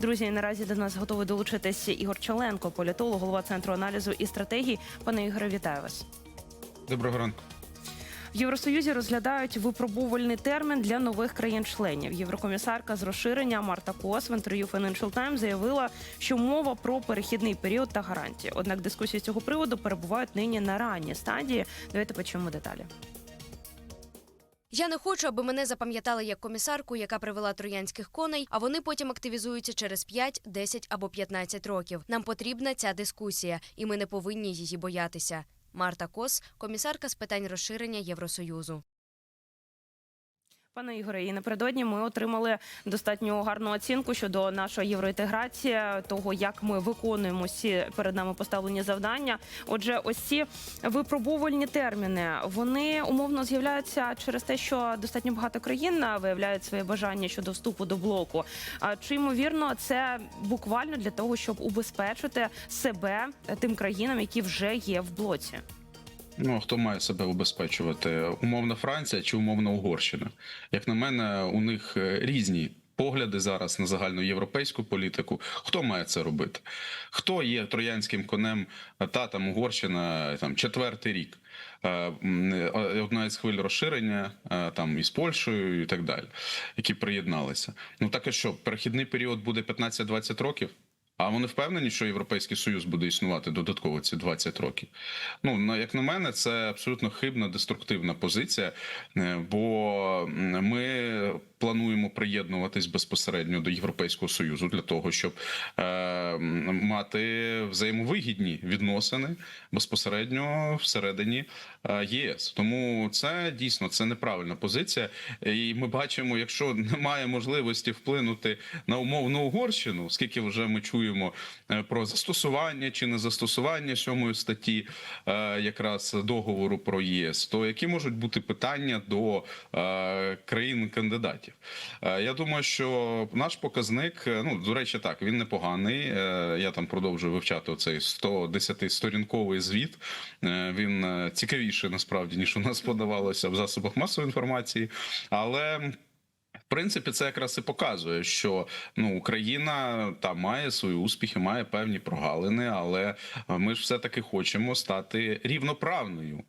Друзі, наразі до нас готовий долучитись Ігор Чаленко, політолог, голова центру аналізу і стратегії. Пане Ігоре, вітаю вас. Доброго ранку. В Євросоюзі розглядають випробувальний термін для нових країн-членів. Єврокомісарка з розширення Марта Кос в інтерв'ю Financial Times заявила, що мова про перехідний період та гарантії. Однак дискусії з цього приводу перебувають нині на ранній стадії. Давайте почуємо деталі. Я не хочу, аби мене запам'ятали як комісарку, яка привела троянських коней, а вони потім активізуються через 5, 10 або 15 років. Нам потрібна ця дискусія, і ми не повинні її боятися. Марта Кос, комісарка з питань розширення Євросоюзу. Пане Ігоре, і напередодні ми отримали достатньо гарну оцінку щодо нашої євроінтеграції, того як ми виконуємо всі перед нами поставлені завдання. Отже, ось ці випробувальні терміни вони умовно з'являються через те, що достатньо багато країн виявляють своє бажання щодо вступу до блоку. А чи ймовірно це буквально для того, щоб убезпечити себе тим країнам, які вже є в блоці? Ну хто має себе убезпечувати? Умовна Франція чи умовна Угорщина? Як на мене, у них е, різні. Погляди зараз на загальну європейську політику. Хто має це робити? Хто є троянським конем та там Угорщина там четвертий рік? Е, е, Одна із хвиль розширення е, там із Польщею і так далі, які приєдналися. Ну так і що, перехідний період буде 15-20 років? А вони впевнені, що Європейський Союз буде існувати додатково ці 20 років. Ну як на мене, це абсолютно хибна деструктивна позиція, е, бо ми плануємо приєднуватись безпосередньо до Європейського союзу для того, щоб е, мати взаємовигідні відносини безпосередньо всередині е, ЄС. Тому це дійсно це неправильна позиція. І ми бачимо, якщо немає можливості вплинути на умовну Угорщину, оскільки вже ми чуємо е, про застосування чи не застосування сьомої статті е, якраз договору про ЄС, то які можуть бути питання до е, країн-кандидатів? Я думаю, що наш показник, ну до речі, так він непоганий. Я там продовжую вивчати цей 110-сторінковий звіт. Він цікавіший насправді ніж у нас подавалося в засобах масової інформації, але. Принципі, це якраз і показує, що ну Україна там має свої успіхи, має певні прогалини, але е, ми ж все таки хочемо стати рівноправною,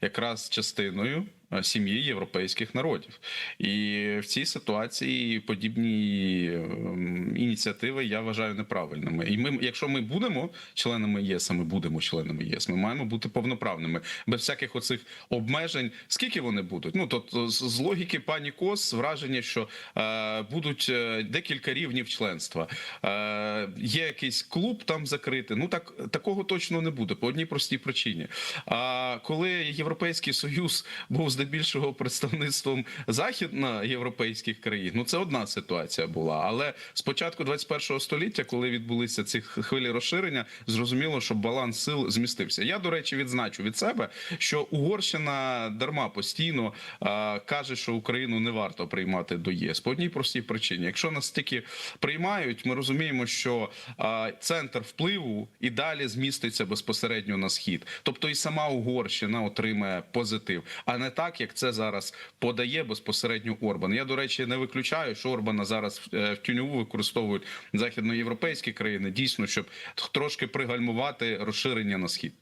якраз частиною сім'ї європейських народів. І в цій ситуації подібні ем, ініціативи я вважаю неправильними. І ми, якщо ми будемо членами ЄС, а ми будемо членами ЄС, ми маємо бути повноправними, без всяких оцих обмежень. Скільки вони будуть? Ну тобто, з з логіки пані Кос враження, що е, будуть е, декілька рівнів членства. Е, є якийсь клуб там закритий. Ну так такого точно не буде по одній простій причині. А коли Європейський Союз був здебільшого представництвом західноєвропейських країн, ну це одна ситуація була. Але з початку 21 століття, коли відбулися ці хвилі розширення, зрозуміло, що баланс сил змістився. Я, до речі, відзначу від себе, що Угорщина дарма постійно а, каже, що Україну не варто приймати до ЄС по одній простій причині. Якщо нас тільки приймають, ми розуміємо, що а, центр впливу і далі зміститься безпосередньо на схід. Тобто і сама Угорщина отримає позитив, а не так, як це зараз подає безпосередньо Орбан. Я до речі не виключаю, що Орбана зараз е, в тюньову використовують західноєвропейські країни, дійсно, щоб трошки пригальмувати розширення на схід.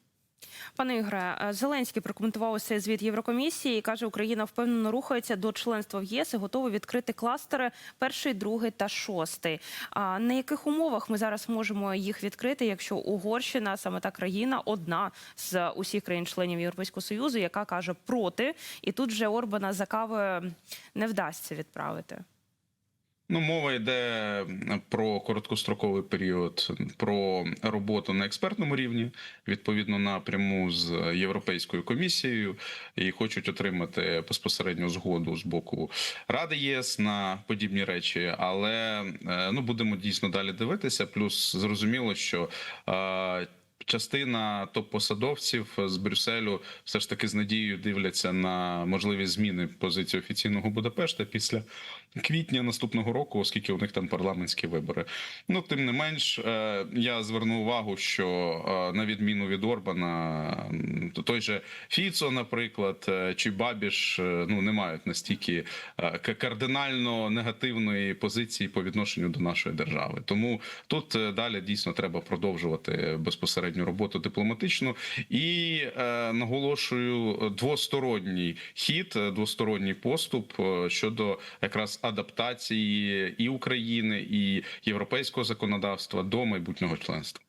Пане Ігоре, е, Зеленський прокоментував цей звіт Єврокомісії і каже, Україна впевнено рухається до членства в ЄС і готова відкрити кластери перший, другий та шостий. А на яких умовах ми зараз можемо їх відкрити, якщо Угорщина саме та країна одна з усіх країн-членів Європейського союзу, яка каже проти, і тут вже Орбана за кавою не вдасться відправити. Ну, мова йде про короткостроковий період, про роботу на експертному рівні, відповідно напряму з Європейською комісією, і хочуть отримати безпосередню згоду з боку Ради ЄС на подібні речі. Але е, ну будемо дійсно далі дивитися. Плюс зрозуміло, що. е, Частина топ-посадовців з Брюсселю все ж таки з надією дивляться на можливі зміни позиції офіційного Будапешта після квітня наступного року, оскільки у них там парламентські вибори. Ну тим не менш, е, я зверну увагу, що е, на відміну від Орбана, той же Фіцо, наприклад, е, чи Бабіш, ну не мають настільки кардинально негативної позиції по відношенню до нашої держави. Тому тут далі дійсно треба продовжувати безпосередню роботу дипломатичну і наголошую двосторонній хід, двосторонній поступ щодо якраз адаптації і України, і європейського законодавства до майбутнього членства.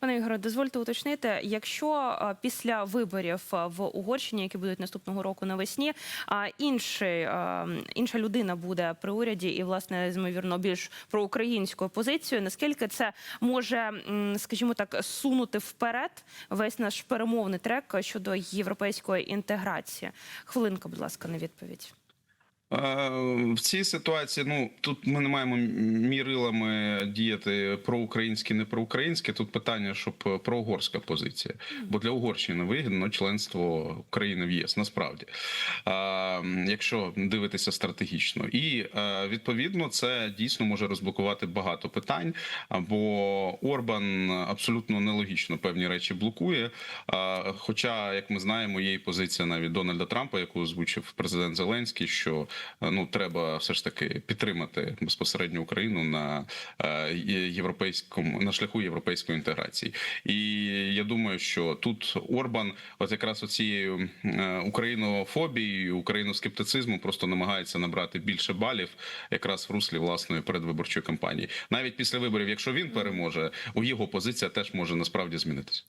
Пане Ігоре, дозвольте уточнити, якщо після виборів в Угорщині, які будуть наступного року навесні, а інша людина буде при уряді і, власне, ймовірно, більш проукраїнською позицією, наскільки це може, скажімо так, сунути вперед весь наш перемовний трек щодо європейської інтеграції? Хвилинка, будь ласка, на відповідь. Е, В цій ситуації, ну тут ми не маємо мірилами діяти проукраїнське, не проукраїнське. Тут питання, щоб проугорська позиція. Бо для Угорщини вигідно членство України в ЄС насправді, Е, якщо дивитися стратегічно, і е, відповідно це дійсно може розблокувати багато питань. Бо Орбан абсолютно нелогічно певні речі блокує. Е, Хоча, як ми знаємо, є і позиція навіть Дональда Трампа, яку озвучив президент Зеленський, що е, ну треба все ж таки підтримати безпосередньо Україну на е, європейському на шляху європейської інтеграції. І я думаю, що тут Орбан, от якраз оцією е, українофобією, україноскептицизмом просто намагається набрати більше балів, якраз в руслі власної передвиборчої кампанії. Навіть після виборів, якщо він переможе, у його позиція теж може насправді змінитися.